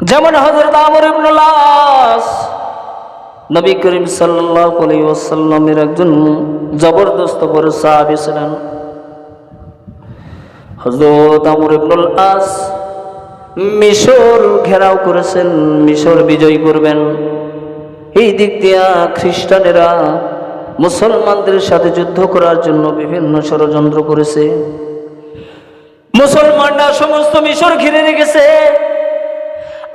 যেমন হজরত আমর নবী করিম ওয়াসাল্লামের একজন জবরদস্ত বড় সাহাবী ছিলেন। হজরত আমর ইবনুল মিশর ঘেরাও করেছেন, মিশর বিজয় করবেন। এই দিক দিয়া খ্রিস্টানেরা মুসলমানদের সাথে যুদ্ধ করার জন্য বিভিন্ন ষড়যন্ত্র করেছে। মুসলমানরা সমস্ত মিশর ঘিরে রেখেছে।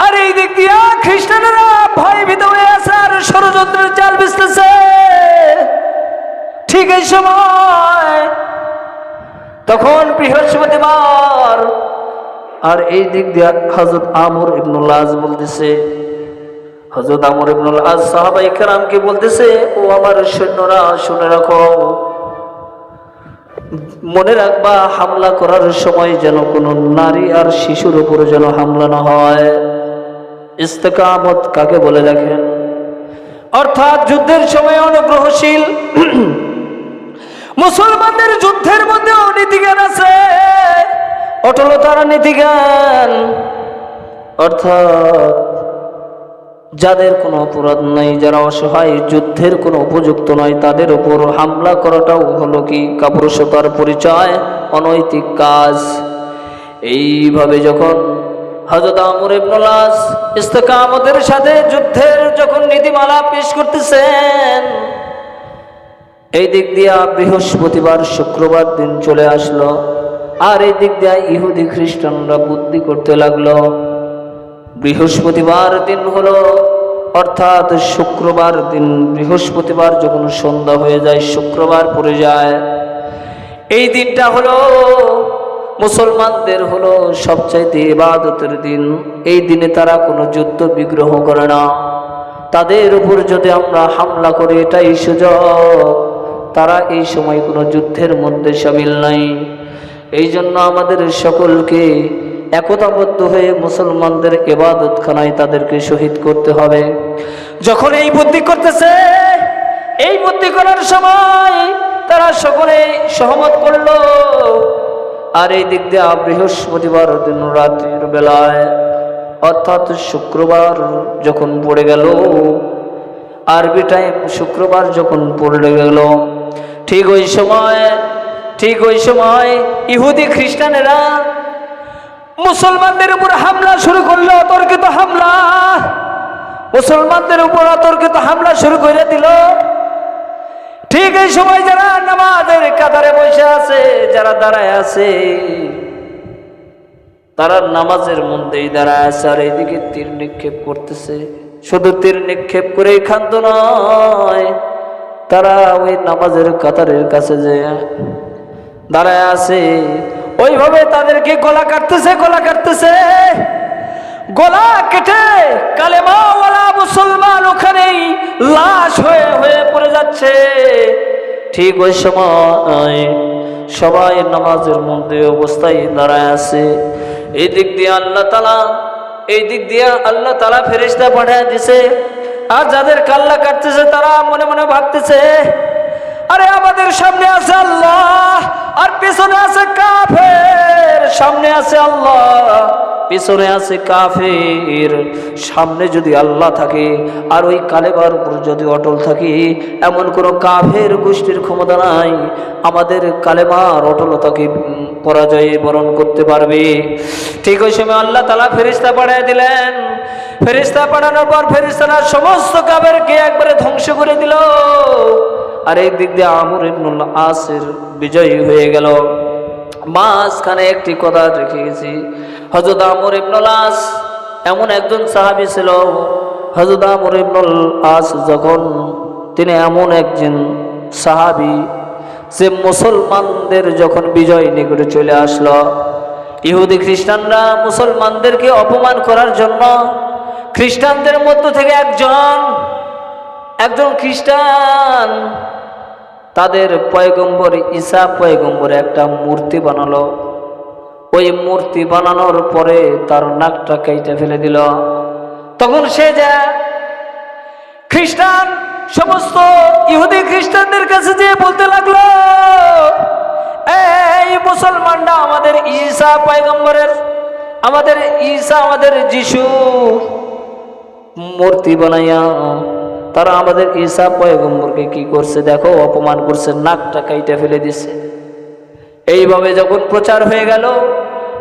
আর এই দিক দিয়া খ্রিস্টানেরা ভয় ভীত হয়ে আছে আর ষড়যন্ত্রের চাল বিছতেছে ঠিক এই সময় তখন বৃহস্পতিবার আর এই দিক দিয়া হজরত আমর ইবনুল আজ বলতেছে। হজরত আমর ইবনুল আজ সাহাবাই কেরামকে বলতেছে, ও আমার সৈন্যরা, শুনে রাখো। মনে রাখবা, হামলা করার সময় যেন কোনো নারী আর শিশুর উপরে যেন হামলা না হয়। ইস্তেকামত কাকে বলে দেখেন? অর্থাৎ যুদ্ধের সময় অনুগ্রহশীল। মুসলমানদের যুদ্ধের মধ্যেও নীতিজ্ঞান আছে। অটলতার নীতিজ্ঞান অর্থাৎ যাদের কোনো অপরাধ নাই, যারা অসহায়, যুদ্ধের কোনো উপযুক্ত নয়, তাদের উপর হামলা করাটাও হলো কি? কাপুরুষতার পরিচয়, অনৈতিক কাজ। এইভাবে যখন হজরত আমর ইবনুল্লাস ইস্তেকামতের সাথে যুদ্ধের যখন নীতিমালা পেশ করতেছেন, এই দিক দিয়া বৃহস্পতিবার শুক্রবার দিন চলে আসলো। আর এই দিক দিয়া ইহুদি খ্রিস্টানরা বুদ্ধি করতে লাগল। বৃহস্পতিবার দিন হলো, অর্থাৎ শুক্রবার দিন, বৃহস্পতিবার যখন সন্ধ্যা হয়ে যায়, শুক্রবার পড়ে যায়। এই দিনটা হলো মুসলমানদের হলো সবচাইতে ইবাদতের দিন। এই দিনে তারা কোনো যুদ্ধ বিগ্রহ করে না। তাদের উপর যদি আমরা হামলা করি, এটাই সুযোগ। তারা এই সময় কোনো যুদ্ধের মধ্যে সামিল নাই। এই জন্য আমাদের সকলকে একতাবদ্ধ হয়ে মুসলমানদের এবাদতখানায় তাদেরকে শহীদ করতে হবে। যখন এই বুদ্ধি করতেছে, এই বুদ্ধি করার সময় তারা সকলে সহমত করল। আর এই দিক দিয়ে বৃহস্পতিবার দিন রাত্রির বেলায়, অর্থাৎ শুক্রবার যখন পড়ে গেল, আরবি টাইম শুক্রবার যখন পড়ে গেল, ঠিক ওই সময়, ঠিক ওই সময় ইহুদি খ্রিস্টানেরা মুসলমানদের উপর হামলা শুরু করল, অতর্কিত হামলা। মুসলমানদের উপর অতর্কিত হামলা শুরু করে দিল। ঠিক এই সময় যারা নামাজের কাতারে বসে আছে, যারা দাঁড়ায় আছে, তারা নামাজের মধ্যেই দাঁড়ায় আছে, আর এইদিকে তীর নিক্ষেপ করতেছে। শুধু তীর নিক্ষেপ করে ক্ষান্ত নয়, তারা ওই নামাজের কাতারের কাছে যে দাঁড়ায় আছে, ওইভাবে তাদেরকে গলা কাটতেছে গলা কাটতেছে। গলা কেটে কালেমাওয়ালা মুসলমান ওখানেই লাশ হয়ে হয়ে পড়ে যাচ্ছে। ঠিক ওই সময় সবাই নামাজের মধ্যে অবস্থায় দাঁড়ায় আছে। এই দিক দিয়ে আল্লাহ তালা এই দিক দিয়ে আল্লাহ তালা ফেরিস্তা পাঠিয়ে দিছে। আর যাদের কাল্লা কাটতেছে, তারা মনে মনে ভাবতেছে, আরে আমাদের সামনে আছে আল্লাহ, আর পেছনে আছে কাফের, সামনে আছে আল্লাহ। পিছনে আছে কাফের। সামনে যদি আল্লাহ থাকে, আর ওই কালেবার উপর যদি অটল থাকি, এমন কোনো কাফের গোষ্ঠীর ক্ষমতা নাই। আমাদের কালেমার অটলতাকে পরাজয়ে বরণ করতে পারবে। ঠিক ওই সময় আল্লাহ তালা ফেরিস্তা পাঠিয়ে দিলেন। ফেরিস্তা পাঠানোর পর ফেরিস্তারা সমস্ত কাবেরকে একবারে ধ্বংস করে দিল। আর এই দিক দিয়ে আমর ইবনুল আসের বিজয়ী হয়ে গেল। মাঝখানে একটি কথা রেখে গেছি হজরত আমর ইবনুল আস এমন একজন সাহাবি ছিল। হজরত আমর ইবনুল আস যখন তিনি এমন একজন সাহাবি যে মুসলমানদের যখন বিজয় নিকটে চলে আসলো। ইহুদি খ্রিস্টানরা মুসলমানদেরকে অপমান করার জন্য খ্রিস্টানদের মধ্য থেকে একজন একজন খ্রিস্টান তাদের পয়গম্বর, ঈসা পয়গম্বর একটা মূর্তি বানালো। ওই মূর্তি বানানোর পরে তার নাকটা কেটে ফেলে দিল। তখন সে যা খ্রিস্টান, সমস্ত ইহুদি খ্রিস্টানদের কাছে যে বলতে লাগল, এই মুসলমানরা আমাদের ঈসা পয়গম্বরের, আমাদের ঈসা আমাদের যিশু মূর্তি বানাইয়া তারা আমাদের ঈসা পয়গম্বরকে কি করছে দেখো, অপমান করছে, নাকটা কাইটা ফেলে দিছে। এইভাবে যখন প্রচার হয়ে গেল,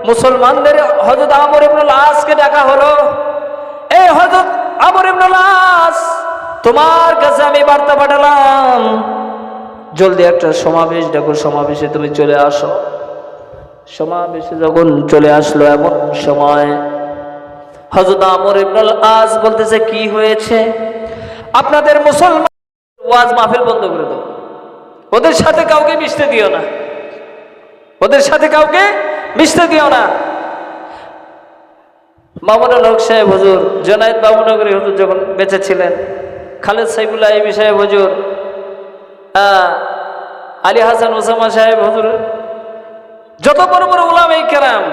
মুসলমানদের হজরত আমর ইবনুল আসকে ডাকা হলো। এই হজরত আমর ইবনুল আস তোমার কাছে আমি বার্তা পাঠালাম। জলদি একটা সমাবেশ, দেখো সমাবেশে তুমি চলে আসো। সমাবেশে যখন চলে আসলো এমন সময় হজরত আমর ইবনুল আস বলতেছে, কি হয়েছে? আপনাদের মুসলমান ওয়াজ মাহফিল বন্ধ করে দাও। ওদের সাথে কাউকে মিশতে দিও না। ওদের সাথে কাউকে মিশতে দিও না। মামুনুল হক সাহেব হজুর, জনায়দ বাবুনগরী হুজুর যখন বেঁচে ছিলেন, খালেদ সাইবুল্লাহ ইবি সাহেব হুজুর আলী হাসান ওসামা সাহেব হজুর, যত বড় বড় ওলামাই কেরাম,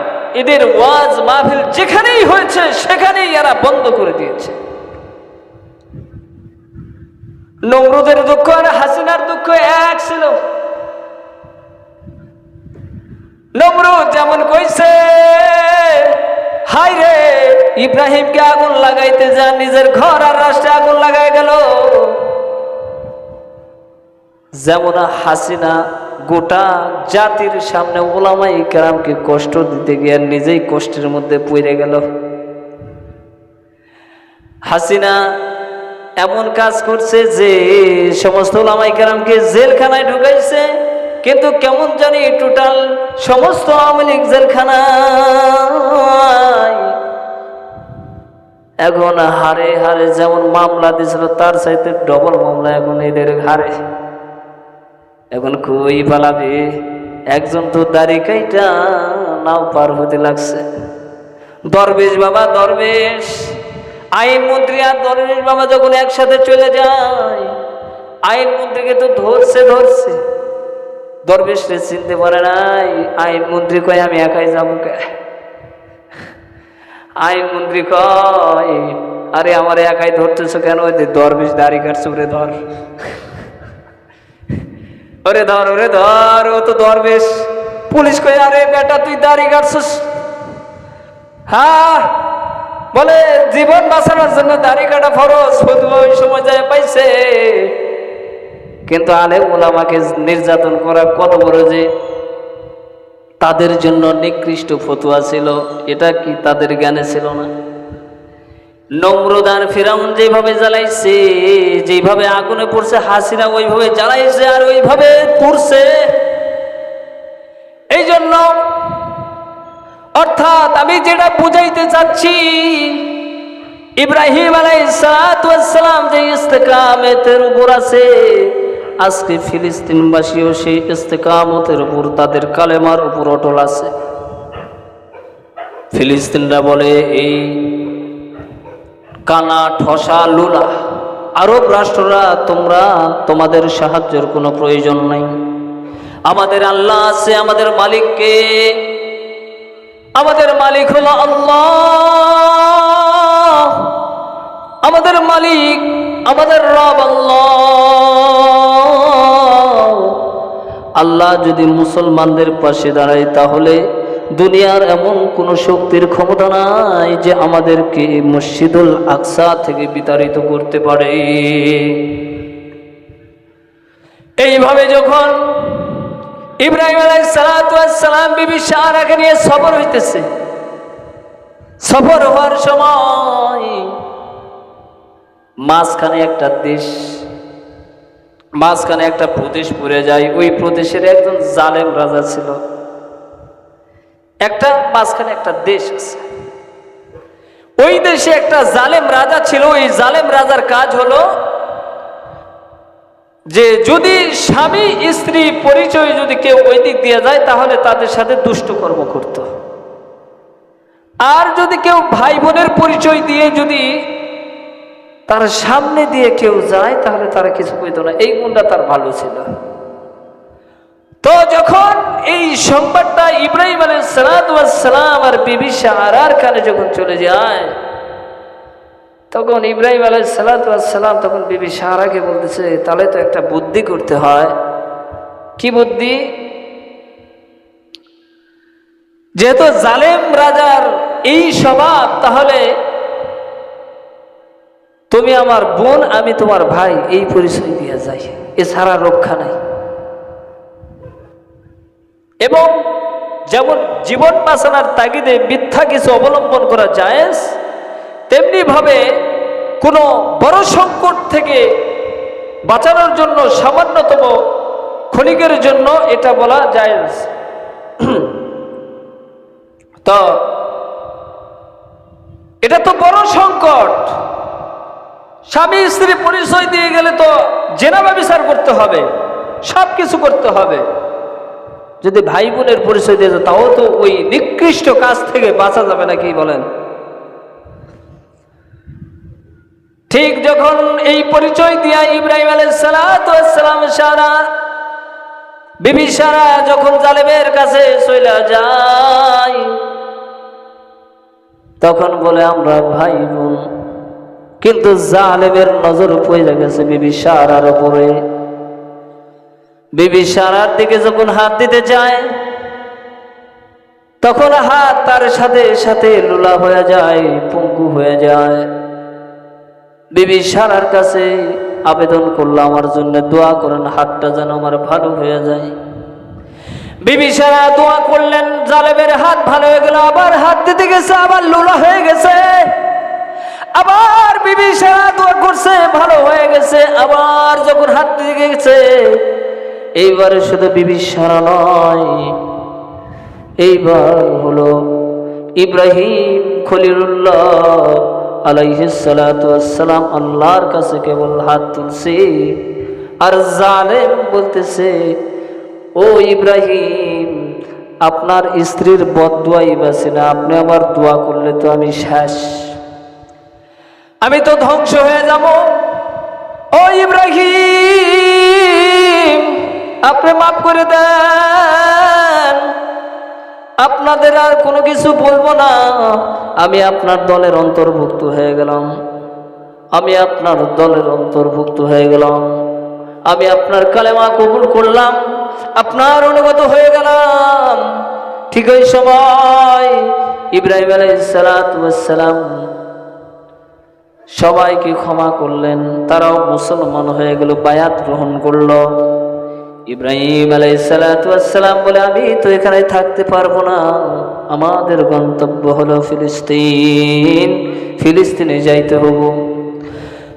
এদের ওয়াজ মাহফিল যেখানেই হয়েছে সেখানেই এরা বন্ধ করে দিয়েছে। নমরুদের দুঃখ আর হাসিনার দুঃখ এক ছিল। নমরুদ যেমন কইছে হাই রে ইব্রাহিমকে আগুন লাগাইতে যান নিজের ঘর আর রাষ্ট্রে আগুন লাগাই গেল। যেমন হাসিনা গোটা জাতির সামনে ওলামাই কেরামকে কষ্ট দিতে গিয়ে নিজেই কষ্টের মধ্যে পড়ে গেল। হাসিনা এমন কাজ করছে যে সমস্ত ওলামাই কেরামকে জেলখানায় ঢুকাইছে। কিন্তু কেমন জানি টোটাল সমস্ত আওয়ামী লীগ জেলখানায়। এখন হারে হারে যেমন মামলা দিয়েছিল, তার চাইতে ডবল মামলা এখন এদের হারে এখন কই পালাবে? একজন তো দাড়ি কাইটা নাও পার হতে লাগছে। দরবেশ বাবা, দরবেশ! আইন মন্ত্রী আর দরবেশ বাবা যখন একসাথে চলে যায়, আইন মন্ত্রীকে তো ধরছে ধরছে। দরবেশ রে, চিনতে পারে নাই। আইন মন্ত্রী কয়, আমি একাই যাব কে? আইন মন্ত্রী কয়, আরে আমার একাই ধরতেছো কেন? ওই যে দরবেশ দাড়ি কাটছে, ওরে ধর। ওরে ধর ওরে ধর, ও তো দরবেশ। পুলিশ কই আরে বেটা, তুই দাড়ি কাটছিস? হ্যাঁ বলে, জীবন বাঁচানোর জন্য দাড়ি কাটা ফরজ ফতুয়া ওই সময় যায় পাইছে। কিন্তু আলে ওলামাকে নির্যাতন করা কত বড় যে তাদের জন্য নিকৃষ্ট ফতুয়া ছিল, এটা কি তাদের জ্ঞানে ছিল না? নমরুদান ফিরাউন যেভাবে জ্বালাইছে, যেভাবে আগুনে পড়ছে, হাসিনা ওইভাবে জ্বালাইছে আর ওইভাবে পড়ছে এই জন্য অর্থাৎ আমি যেটা বুঝাইতে চাচ্ছি, ইব্রাহিম আলাইসালাম যে ইস্তেকামেতের উপর আছে, আজকে ফিলিস্তিনবাসীও সেই ইস্তেকামতের উপর তাদের কালেমার উপর অটল আছে। ফিলিস্তিনরা বলে, এই কানা ঠসা লুলা, আরব রাষ্ট্ররা তোমরা তোমাদের সাহায্যের কোনো প্রয়োজন নাই। আমাদের আল্লাহ আছে, আমাদের মালিককে আমাদের মালিক হলো আল্লাহ। আমাদের মালিক, আমাদের রব আল্লাহ। আল্লাহ যদি মুসলমানদের পাশে দাঁড়ায়, তাহলে দুনিয়ার এমন কোন শক্তির ক্ষমতা নাই যে আমাদেরকে মসজিদুল আকসা থেকে বিতাড়িত করতে পারে। এইভাবে যখন ইব্রাহিম আলাইসালাম বিবি সারাকে নিয়ে সফর হইতেছে। সফর হওয়ার সময় মাঝখানে একটা দেশ, মাঝখানে একটা প্রদেশ পড়ে যায়। ওই প্রদেশের একজন জালেম রাজা ছিল। একটা, মাঝখানে একটা দেশ আছে। ওই দেশে একটা জালেম রাজা ছিল। ওই জালেম রাজার কাজ হলো যে যদি স্বামী, স্ত্রী পরিচয় যদি কেউ ওই দিক দিয়ে যায়, তাহলে তাদের সাথে দুষ্ট কর্ম করত। আর যদি কেউ ভাই বোনের পরিচয় দিয়ে যদি তার সামনে দিয়ে কেউ যায়, তাহলে তারা কিছু কইত না। এই গুণটা তার ভালো ছিল। তো যখন এই সংবাদটা ইব্রাহিম আলাই সালাম আর বিবি সারার কানে যখন চলে যায় তখন ইব্রাহিম আলাই সালাম তখন বিবি সারাকে বলতেছে, তাহলে তো একটা বুদ্ধি করতে হয়। কি বুদ্ধি? যেহেতু জালেম রাজার এই স্বভাব, তাহলে তুমি আমার বোন, আমি তোমার ভাই, এই পরিচয় দিয়ে যাই। এছাড়া রক্ষা নাই। এবং যেমন জীবন বাঁচানোর তাগিদে মিথ্যা কিছু অবলম্বন করা যায় তেমনি ভাবে কোনো বড় সংকট থেকে বাঁচানোর জন্য সামান্যতম ক্ষণিকের জন্য এটা বলা যায় তো, এটা তো বড় সংকট। স্বামী স্ত্রী পরিচয় দিয়ে গেলে তো জেনাবা বিচার করতে হবে সব কিছু করতে হবে। যদি ভাই বোনের পরিচয় দিয়ে তাও তো ওই নিকৃষ্ট কাজ থেকে বাঁচা যাবে না, কি বলেন? ঠিক যখন এই পরিচয় দিয়া ইব্রাহিম আলাইসালাম সারা, বিবি সারা যখন জালেবের কাছে চলে যায়, তখন বলে, আমরা ভাই বোন। কিন্তু জালেবের নজর পড়ে গেছে বিবি সারার উপরে। বিবি সারার দিকে যখন হাত দিতে যায় তখন হাত তার সাথে সাথে লুলা হয়ে যায়, পঙ্গু হয়ে যায়। বিবি সারার কাছে আবেদন করল, আমার জন্য দোয়া করেন, হাতটা যেন আমার ভালো হয়ে যায়। বিবি সারা দোয়া করলেন জালেবের হাত ভালো হয়ে গেল, আবার হাত দিতে গেছে, আবার লোলা হয়ে গেছে। আবার বিবি সারা দোয়া করছে, ভালো হয়ে গেছে, আবার যখন হাত দিতে গেছে, এইবারে শুধু বিবি সারা নয়, এইবার হলো ইব্রাহিম খলিলুল্লাহ আলাইহিসালাম আল্লাহর কাছে কেবল হাত তুলছে আর জালেম বলতেছে, ও ইব্রাহিম, আপনার স্ত্রীর বদুয়াই বাসে না, আপনি আমার দোয়া করলে তো আমি শেষ। আমি তো ধ্বংস হয়ে যাব। ও ইব্রাহিম, আপনি মাফ করে দেন। আপনাদের আর কোনো কিছু বলব না। আমি আপনার দলের অন্তর্ভুক্ত হয়ে গেলাম। আমি আপনার দলের অন্তর্ভুক্ত হয়ে গেলাম। আমি আপনার কালেমা কবুল করলাম। আপনার অনুগত হয়ে গেলাম। ঠিক ওই সময় ইব্রাহিম আলাইসালাম সবাইকে ক্ষমা করলেন। তারাও মুসলমান হয়ে গেল, বায়াত গ্রহণ করল। ইব্রাহিম আলাইসালাম বলে, আমি তো এখানে থাকতে পারব না। আমাদের গন্তব্য হলো ফিলিস্তিন। ফিলিস্তিনে যাইতে হব।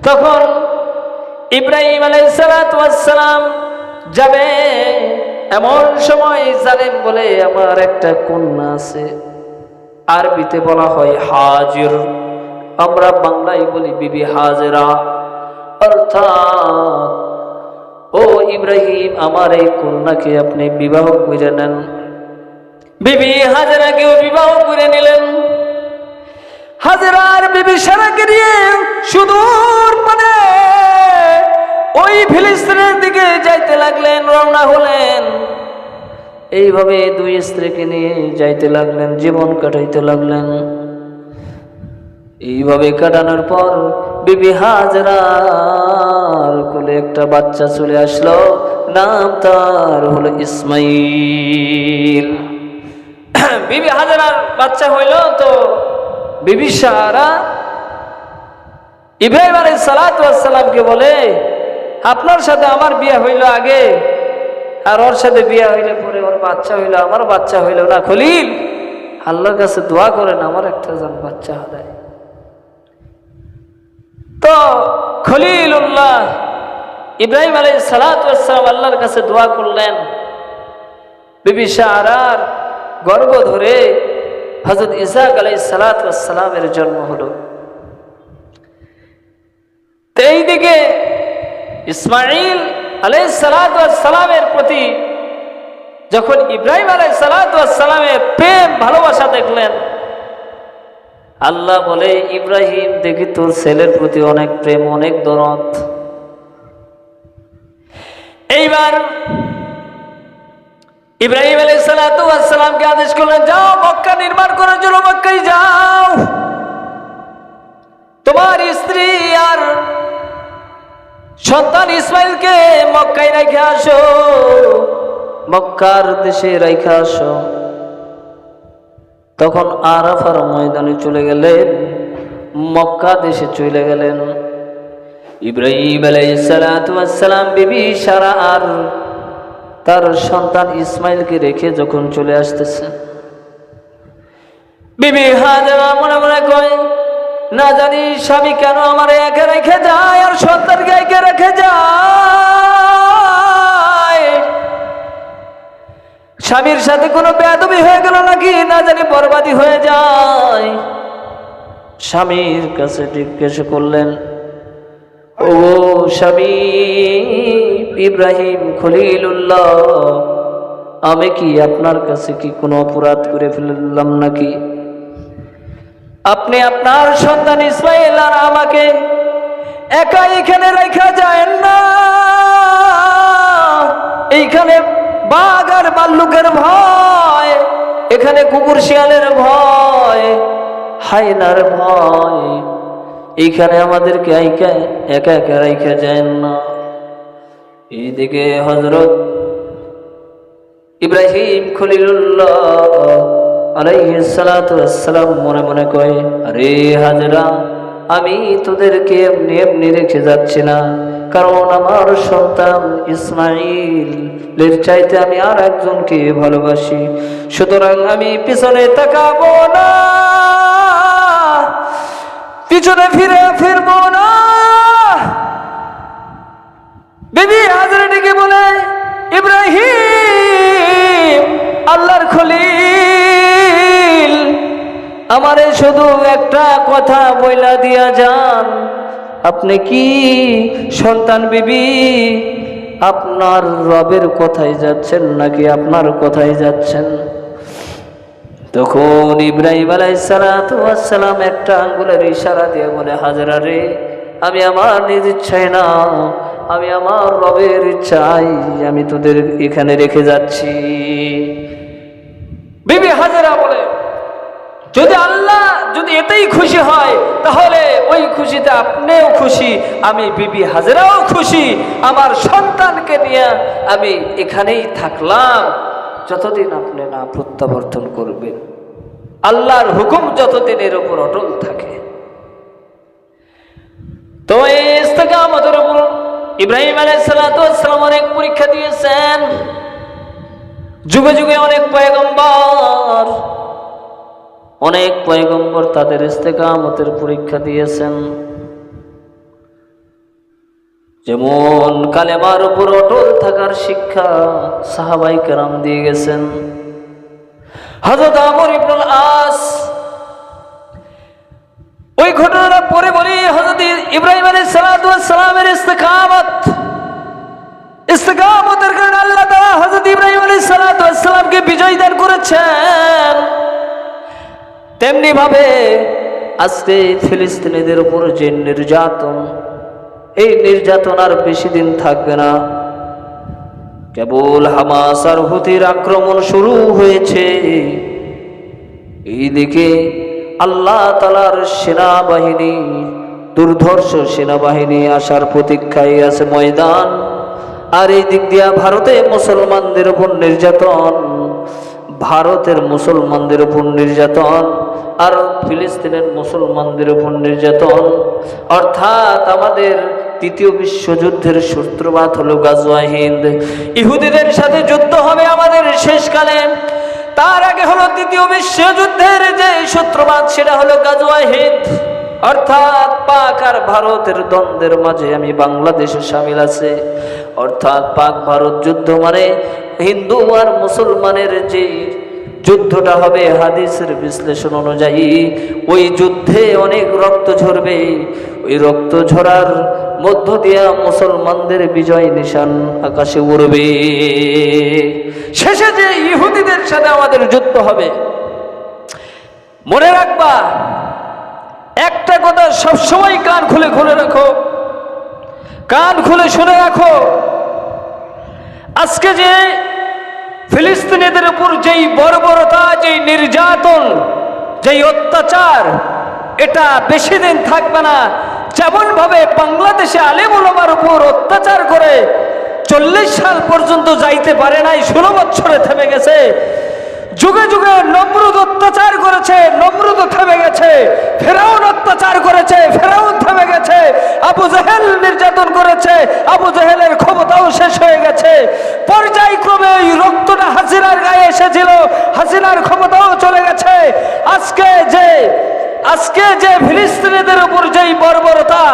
তখন ইব্রাহিম আলাইসালাম যাবে। এমন সময় জালেম বলে, আমার একটা কন্যা আছে। আরবিতে বলা হয় হাজির। আমরা বাংলায় বলি বিবি হাজেরা। অর্থাৎ ও ইব্রাহিম, আমার এই কন্যাকে আপনি বিবাহ করে নেন। বিবি হাজারাকেও বিবাহ করে নিলেন। হাজারার বিবি সারাকে নিয়ে সুদূর মানে ওই ফিলিস্তিনের দিকে যাইতে লাগলেন, রওনা হলেন। এইভাবে দুই স্ত্রীকে নিয়ে যাইতে লাগলেন, জীবন কাটাইতে লাগলেন। এইভাবে কাটানোর পর বিবি হাজরার কোলে একটা বাচ্চা চলে আসলো, নাম তার হলো ইসমাইল। বিবি হাজরার বাচ্চা হইল তো বিবি সারা ইব্রাহিম আলাই সালাতামকে বলে, আপনার সাথে আমার বিয়ে হইল আগে, আর ওর সাথে বিয়ে হইলে পরে ওর বাচ্চা হইল আমার বাচ্চা হইল না। খলিল, আল্লাহর কাছে দোয়া করেন, আমার একটা জন বাচ্চা হয় তো খলিলুল্লাহ ইব্রাহিম আলাই সালাতাম আল্লাহর কাছে দোয়া করলেন। বিবি শাহরার গর্ব ধরে হজরত ইসাক আলাই সালাতামের জন্ম হলো। তো এইদিকে ইসমাইল আলাই সালাতামের প্রতি যখন ইব্রাহিম আলাই সালাতামের প্রেম, ভালোবাসা দেখলেন আল্লাহ বলে, ইব্রাহিম, দেখি তোর ছেলের প্রতি অনেক প্রেম, অনেক দরদ। এইবার ইব্রাহিম আলাই সালাতামকে আদেশ করলেন, যাও মক্কা নির্মাণ করার জন্য মক্কাই যাও। তোমার স্ত্রী আর সন্তান ইসমাইলকে মক্কায় রেখে আসো, মক্কার দেশে রেখে আসো। তখন আরাফার ময়দানে চলে গেলেন, মক্কা দেশে চলে গেলেন। ইব্রাহিম আলাইসালাম বিবি সারা আর তার সন্তান ইসমাইলকে রেখে যখন চলে আসতেছে। বিবি হাজারা মনে মনে কয়, না জানি স্বামী কেন আমার একে রেখে যায় আর সন্তানকে একে রেখে যায়? স্বামীর সাথে কোনো বেদবি হয়ে গেল নাকি? না জানি বরবাদি হয়ে যায়। স্বামীর কাছে জিজ্ঞেস করলেন, ও স্বামী, ইব্রাহিম খলিলুল্লাহ, আমি কি আপনার কাছে কি কোনো অপরাধ করে ফেললাম নাকি? আপনি আপনার সন্তান ইসমাইল আর আমাকে একা এখানে রেখা যায় না। এইখানে বাঘ আর বাল্লুকের ভয়, এখানে কুকুর শিয়ালের ভয় হাইনার ভয়। এইখানে আমাদেরকে একা একা একা রেখা যায় না। এইদিকে হজরত ইব্রাহিম খলিলুল্লাহ আলাইসালাম মনে মনে কয়, আরে হাজরা আমি তোদেরকে এমনি এমনি রেখে যাচ্ছি না। কারণ আমার সন্তান ইসমাইলের চাইতে আমি আর একজনকে ভালোবাসি। সুতরাং আমি পিছনে তাকাবো না। পিছনে ফিরে ফিরবো না। শুধু একটা কথা বইলা দিয়া যান। আপনি কি সন্তান বিবি? আপনার রবের কথাই যাচ্ছেন নাকি আপনার কথাই যাচ্ছেন? তখন ইব্রাহিম আলাইসালাম একটা আঙ্গুলের ইশারা দিয়ে বলে, হাজরা রে, আমি আমার নিজ ইচ্ছায় না, আমি আমার রবের ইচ্ছাই আমি তোদের এখানে রেখে যাচ্ছি। বিবি হাজারা বলে যদি আল্লাহ যদি এতেই খুশি হয়, তাহলে ওই খুশিতে আপনিও খুশি, আমি বিবি হাজারাও খুশি, আমার সন্তানকে নিয়ে আমি এখানেই থাকলাম। যতদিন আপনি না প্রত্যাবর্তন করবেন, আল্লাহর হুকুম যতদিন এর উপর অটল থাকে। তো এই ইস্তেকামতের উপর ইব্রাহিম আলাইসালাম অনেক পরীক্ষা দিয়েছেন। যুগে যুগে অনেক পয়গম্বর অনেক পয়গম্বর তাদের ইস্তেকামতের পরীক্ষা দিয়েছেন। যেমন কালেমার উপর অটল থাকার শিক্ষা সাহাবাই কেরাম দিয়ে গেছেন। হজরত আমর ইবনুল আস, ওই ঘটনাটা পরে বলি হজরত ইব্রাহিম আলী সালামের ইস্তেকামত, ইস্তেকামতের কারণে আল্লাহ তাআলা হজরত ইব্রাহিম আলী সালামকে বিজয় দান করেছেন। তেমনি ভাবে আজকে ফিলিস্তিনিদের উপর যে নির্যাতন, এই নির্যাতন আর বেশি দিন থাকবে না। কেবল হামাস আর হুতির আক্রমণ শুরু হয়েছে। এইদিকে আল্লাহ তালার সেনাবাহিনী, দুর্ধর্ষ সেনাবাহিনী আসার প্রতীক্ষায় আছে ময়দান। আর এই দিক দিয়া ভারতে মুসলমানদের উপর নির্যাতন, ভারতের মুসলমানদের উপর নির্যাতন। আর ফিলিস্তিনের মুসলমানদের উপর নির্যাতন। অর্থাৎ আমাদের তৃতীয় বিশ্বযুদ্ধের সূত্রপাত হলো গাজওয়া হিন্দ। ইহুদিদের সাথে যুদ্ধ হবে আমাদের শেষকালে। তার আগে হলো তৃতীয় বিশ্বযুদ্ধের যে সূত্রপাত, সেটা হলো গাজওয়া হিন্দ। অর্থাৎ পাক আর ভারতের দ্বন্দ্বের মাঝে আমি বাংলাদেশে সামিল আছে। অর্থাৎ পাক ভারত যুদ্ধ মানে হিন্দু আর মুসলমানের যে যুদ্ধটা হবে হাদিসের বিশ্লেষণ অনুযায়ী। ওই যুদ্ধে অনেক রক্ত ঝরবে। ওই রক্ত ঝরার মধ্য দিয়া মুসলমানদের বিজয় নিশান আকাশে উড়বে। শেষে যে ইহুদিদের সাথে আমাদের যুদ্ধ হবে, মনে রাখবা, একটা কথা সবসময় কান খুলে খুলে রাখো। কান খুলে শুনে রাখো। আজকে যে ফিলিস্তিনিদের উপর যেই বর্বরতা, যেই নির্যাতন, যেই অত্যাচার, এটা বেশি দিন থাকবে না। যেমন ভাবে বাংলাদেশে আলিম ওলামার উপর অত্যাচার করে চল্লিশ সাল পর্যন্ত যাইতে পারে নাই, ষোলো বছরে থেমে গেছে। যুগে যুগে নমরুদ অত্যাচার করেছে, নমরুদ থেমে গেছে, ফেরাউন অত্যাচার করেছে, ফেরাউন থেমে গেছে, আবু জাহেল নির্যাতন করেছে, আবু জাহেলের ক্ষমতাও শেষ হয়ে গেছে। পর্যায়ক্রমে ওই রক্তটা হাসিনার গায়ে এসেছিল, হাসিনার ক্ষমতাও চলে গেছে। আজকে যে আজকে যে ফিলিস্তিনিদের উপর যেই বর্বরতা,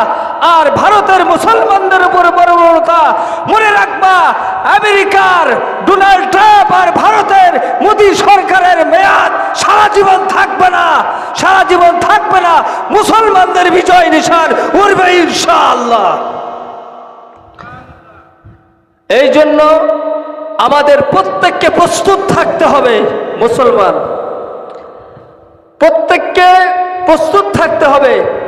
আর ভারতের মুসলমানদের উপর বর্বরতা, মনে রাখবা, আমেরিকার ডোনাল্ড ট্রাম্প আর ভারতের মোদী সরকারের মেয়াদ সারা জীবন থাকবে না, সারা জীবন থাকবে না। মুসলমানদের বিজয় নিশান উঠবে ইনশাআল্লাহ। এই জন্য আমাদের প্রত্যেককে প্রস্তুত থাকতে হবে মুসলমান। প্রত্যেককে প্রস্তুত থাকতে হবে।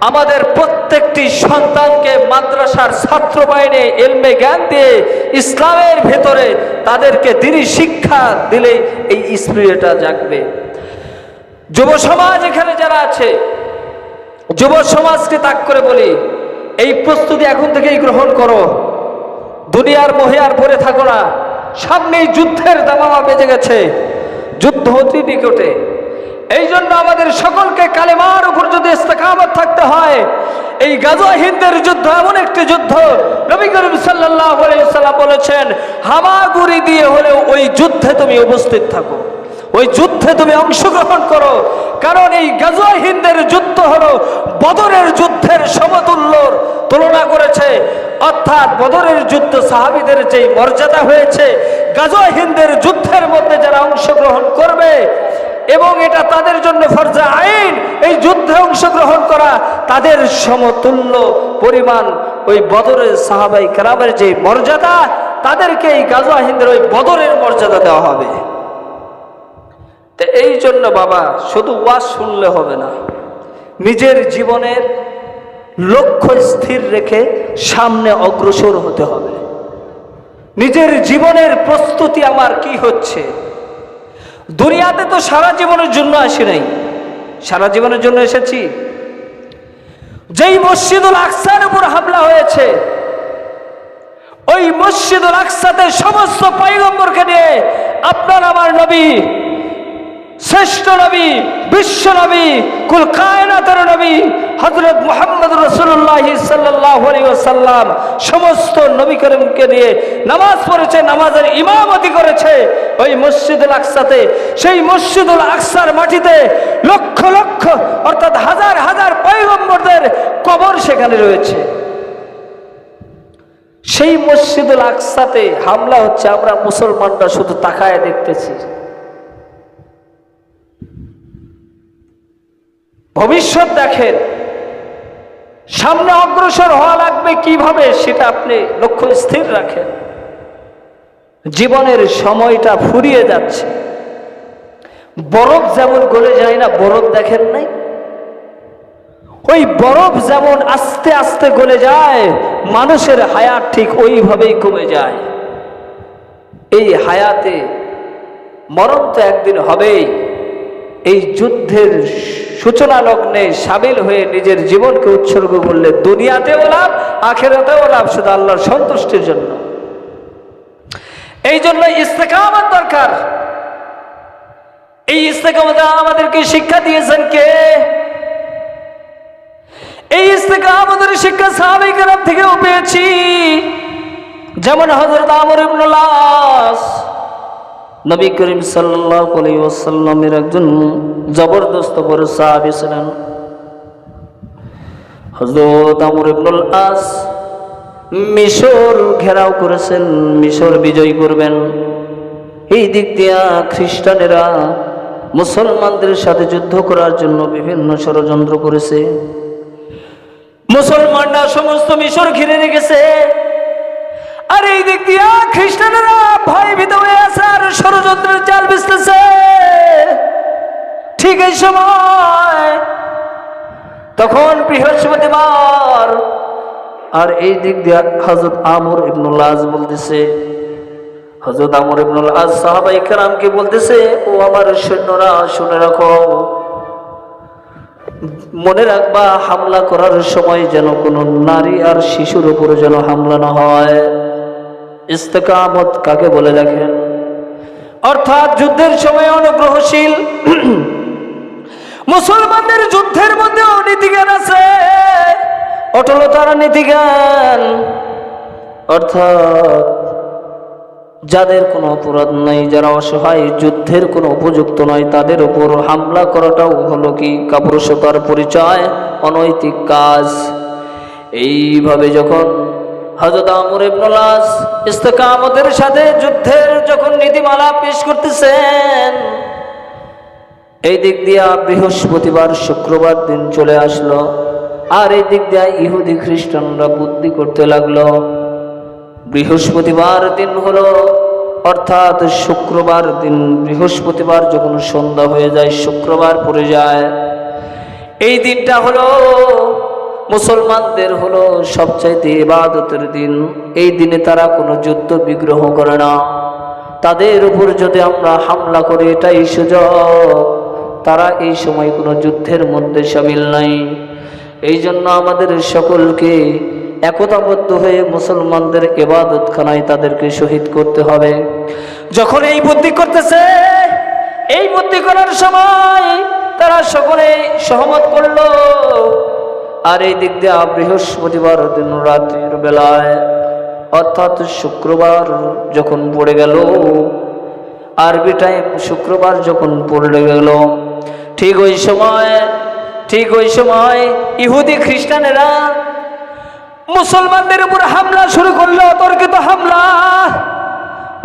আমাদের প্রত্যেকটি সন্তানকে মাদ্রাসার ছাত্র বাহিনী এলমে জ্ঞান দিয়ে ইসলামের ভেতরে তাদেরকে দিনই শিক্ষা দিলে এই স্প্রিয়টা জাগবে। যুব সমাজ এখানে যারা আছে, যুব সমাজকে তাক করে বলি, এই প্রস্তুতি এখন থেকেই গ্রহণ করো। দুনিয়ার মহিয়ার পড়ে থাকো না। সামনেই যুদ্ধের দামামা বেজে গেছে। যুদ্ধ অতি নিকটে। এই জন্য আমাদের সকলকে কালেমার উপর যদি ইস্তেকামত থাকতে হয়, এই গাজা হিন্দের যুদ্ধ এমন একটি যুদ্ধ, নবী করিম আলাইহি সাল্লাম বলেছেন, হামাগুড়ি দিয়ে হলেও ওই যুদ্ধে তুমি উপস্থিত থাকো, ওই যুদ্ধে তুমি অংশগ্রহণ করো, কারণ এই গাজা হিন্দের যুদ্ধ হলো বদরের যুদ্ধের সমতুল্যর তুলনা করেছে, অর্থাৎ বদরের যুদ্ধ সাহাবিদের যেই মর্যাদা হয়েছে, গাজা হিন্দের যুদ্ধের মধ্যে যারা অংশগ্রহণ করবে এবং এটা তাদের জন্য ফরজা আইন। এই যুদ্ধে অংশগ্রহণ করা তাদের সমতুল্য পরিমাণ ওই বদরের সাহাবাই কেরামের যে মর্যাদা, তাদেরকে এই গাজা হিন্দের ওই বদরের মর্যাদা দেওয়া হবে। তো এই জন্য বাবা, শুধু ওয়াজ শুনলে হবে না, নিজের জীবনের লক্ষ্য স্থির রেখে সামনে অগ্রসর হতে হবে। নিজের জীবনের প্রস্তুতি আমার কি হচ্ছে? দুনিয়াতে তো সারা জীবনের জন্য আসি নাই। সারা জীবনের জন্য এসেছি। যেই মসজিদুল আকসার উপর হামলা হয়েছে, ওই মসজিদুল আকসাতে সমস্ত পাইগম্বরকে নিয়ে আপনার আমার নবী শ্রেষ্ঠ নবী, বিশ্ব নবী, কুল কায়নাতের নবী হজরত মোহাম্মদ রসুল্লাহ সাল্লাম সমস্ত নবী করিমকে নিয়ে নামাজ পড়েছে, নামাজের ইমামতি করেছে। ওই মসজিদুল আকসাতে, সেই মসজিদুল আকসার মাটিতে লক্ষ লক্ষ, অর্থাৎ হাজার হাজার পয়গম্বরদের কবর সেখানে রয়েছে। সেই মসজিদুল আকসাতে হামলা হচ্ছে, আমরা মুসলমানরা শুধু তাকায় দেখতেছি। ভবিষ্যৎ দেখেন। সামনে অগ্রসর হওয়া লাগবে কীভাবে সেটা আপনি লক্ষ্য স্থির রাখেন। জীবনের সময়টা ফুরিয়ে যাচ্ছে। বরফ যেমন গলে যায় না, বরফ দেখেন নাই? ওই বরফ যেমন আস্তে আস্তে গলে যায়, মানুষের হায়াত ঠিক ওইভাবেই কমে যায়। এই হায়াতে মরণ তো একদিন হবেই। এই যুদ্ধের সূচনা লগ্নে সামিল হয়ে নিজের জীবনকে উৎসর্গ করলে দুনিয়াতেও লাভ, আখেরাতেও লাভ শুধু আল্লাহর সন্তুষ্টির জন্য। এই জন্য ইস্তেকামত দরকার। এই ইস্তেকামত আমাদেরকে শিক্ষা দিয়েছেন কে? এই ইস্তেকামতের শিক্ষা সাহাবী থেকেও পেয়েছি। যেমন হযরত আমর ইবনুল আস নবী করিম সাল্লাল্লাহু আলাইহি ওয়াসাল্লামের একজন জবরদস্ত বড় সাহাবী ছিলেন। হযরত আমর ইবনুল আস মিশর ঘেরাও করেছেন, মিশর বিজয় করবেন। এই দিক দিয়া খ্রিস্টানেরা মুসলমানদের সাথে যুদ্ধ করার জন্য বিভিন্ন ষড়যন্ত্র করেছে। মুসলমানরা সমস্ত মিশর ঘিরে রেখেছে। আর এই দিক দিয়া খ্রিস্টানেরা ভয় ভীত হয়ে আছে আর ষড়যন্ত্রের চাল বিছতেছে ঠিক এই সময় তখন বৃহস্পতিবার আর এই দিক দিয়ে হজরত আমর ইবনুল আজ বলতেছে হজরত আমর ইবনুল আজ সাহাবাই কারামকে বলতেছে, ও আমার সৈন্যরা, শুনে রাখো। মনে রাখবা, হামলা করার সময় যেন কোনো নারী আর শিশুর উপরে যেন হামলা না হয়। ইস্তেকামত কাকে বলে দেখেন? অর্থাৎ যুদ্ধের সময় অনুগ্রহশীল মুসলমানদের যুদ্ধের মধ্যেও নীতিজ্ঞান আছে। অটলতার নীতিজ্ঞান অর্থাৎ যাদের কোনো অপরাধ নাই, যারা অসহায়, যুদ্ধের কোনো উপযুক্ত নয়, তাদের উপর হামলা করাটাও হলো কি? কাপুরুষতার পরিচয়, অনৈতিক কাজ। এইভাবে যখন হজরত আমর ইবনুল্লাস সাথে যুদ্ধের যখন নীতিমালা পেশ করতেছেন এই দিক দিয়া বৃহস্পতিবার শুক্রবার দিন চলে আসলো, আর এই দিক দিয়া ইহুদি খ্রিস্টানরা বুদ্ধি করতে লাগল। বৃহস্পতিবার দিন হলো, অর্থাৎ শুক্রবার দিন, বৃহস্পতিবার যখন সন্ধ্যা হয়ে যায়, শুক্রবার পড়ে যায়। এই দিনটা হলো, মুসলমানদের হলো সবচাইতে ইবাদতের দিন। এই দিনে তারা কোনো যুদ্ধ বিগ্রহ করে না। তাদের উপর যদি আমরা হামলা করি, এটাই সুযোগ। তারা এই সময় কোনো যুদ্ধের মধ্যে সামিল নাই। এই জন্য আমাদের সকলকে একতাবদ্ধ হয়ে মুসলমানদের এবাদতখানায় তাদেরকে শহীদ করতে হবে। যখন এই বুদ্ধি করতেছে, এই বুদ্ধি করার সময় তারা সকলে সহমত করল। আর এই দিক দিয়ে বৃহস্পতিবার দিন রাত্রির বেলায়, অর্থাৎ শুক্রবার যখন পড়ে গেল, আরবি টাইম শুক্রবার যখন পড়ে গেল ঠিক ওই সময়, ঠিক ওই সময় ইহুদি খ্রিস্টানেরা মুসলমানদের উপর হামলা শুরু করল, অতর্কিত হামলা।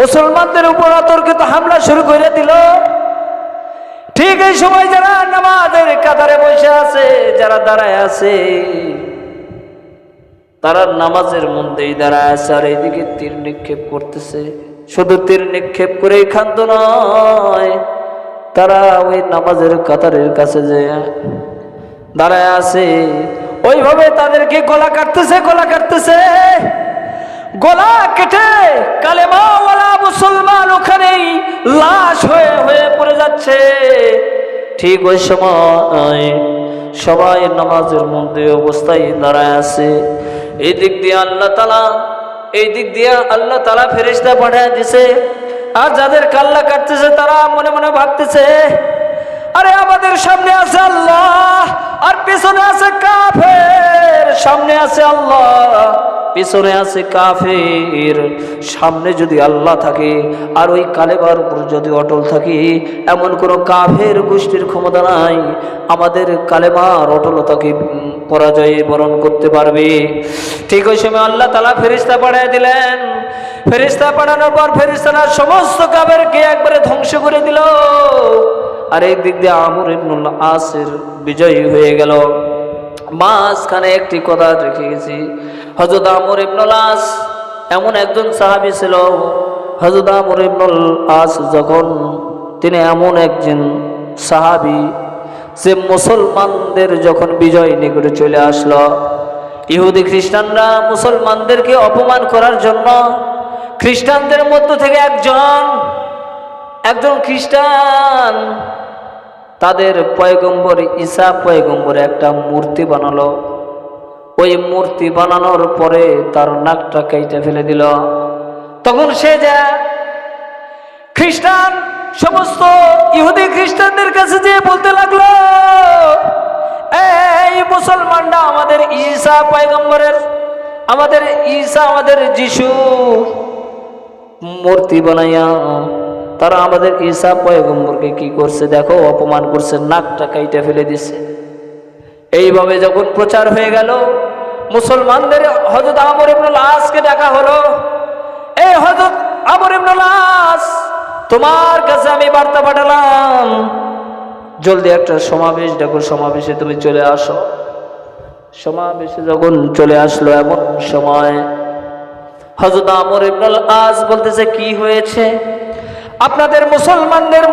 মুসলমানদের উপর অতর্কিত হামলা শুরু করে দিল। ঠিক এই সময় যারা নামাজের কাতারে বসে আছে, যারা দাঁড়ায় আছে, তারা নামাজের মধ্যেই দাঁড়ায় আছে আর এইদিকে তীর নিক্ষেপ করতেছে। শুধু তীর নিক্ষেপ করেই খান্ত নয় তারা ওই নামাজের কাতারের কাছে যে দাঁড়ায় আছে, ওইভাবে তাদেরকে গলা কাটতেছে গলা কাটতেছে। গলা কেটে কালেমাওয়ালা মুসলমান ওখানেই লাশ হয়ে হয়ে পড়ে যাচ্ছে। ঠিক ওই সময় সবাই নামাজের মধ্যে অবস্থায় দাঁড়ায় আছে। এই দিক দিয়ে আল্লাহ তালা এই দিক দিয়ে আল্লাহ তালা ফেরিস্তা পাঠিয়ে দিছে। আর যাদের কাল্লা কাটতেছে তারা মনে মনে ভাবতেছে, আরে আমাদের সামনে আছে আল্লাহ, আর পিছনে আছে কাফের, সামনে আছে আল্লাহ, পিছনে আছে কাফের। সামনে যদি আল্লাহ থাকে, আর ওই কালেবার উপর যদি অটল থাকি, এমন কোনো কাফের গোষ্ঠীর ক্ষমতা নাই, আমাদের কালেমার অটলতাকে পরাজয়ে বরণ করতে পারবে। ঠিক ওই সময় আল্লাহ তালা ফেরিস্তা পাঠিয়ে দিলেন ফেরিস্তা পাঠানোর পর ফেরিস্তারা সমস্ত কাবেরকে একবারে ধ্বংস করে দিল। আর এই দিক দিয়ে আমর ইবনুল আসের বিজয়ী হয়ে গেল। মাঝখানে একটি কথা রেখে গেছি। হজরত আমর ইবনুল আস এমন একজন সাহাবি ছিল। হজরত আমর ইবনুল আস যখন তিনি এমন একজন সাহাবি যে মুসলমানদের যখন বিজয় নিকটে চলে আসলো। ইহুদি খ্রিস্টানরা মুসলমানদেরকে অপমান করার জন্য খ্রিস্টানদের মধ্য থেকে একজন একজন খ্রিস্টান, তাদের পয়গম্বর, ঈসা পয়গম্বর একটা মূর্তি বানালো। ওই মূর্তি বানানোর পরে তার নাকটা কেটে ফেলে দিল। তখন সে যা খ্রিস্টান, সমস্ত ইহুদি খ্রিস্টানদের কাছে যে বলতে লাগল, এই মুসলমানরা আমাদের ঈসা পয়গম্বরের, আমাদের ঈসা আমাদের যিশু। মূর্তি বানাইয়া, তারা আমাদের ঈসা পয়গম্বরকে কি করছে দেখো, অপমান করছে, নাকটা কাইটে ফেলে দিছে। এইভাবে যখন প্রচার হয়ে গেল, মুসলমানদের হজরত আমর ইবনুল আসকে ডাকা হলো এই হজরত আমর ইবনুল আস তোমার কাছে আমি বার্তা পাঠালাম। জলদি একটা সমাবেশ, দেখো সমাবেশে তুমি চলে আসো। সমাবেশে যখন চলে আসলো, এমন সময় হজরত আমর ইবনুল আজ বলতেছে কি হয়েছে? আপনাদের মুসলমানদের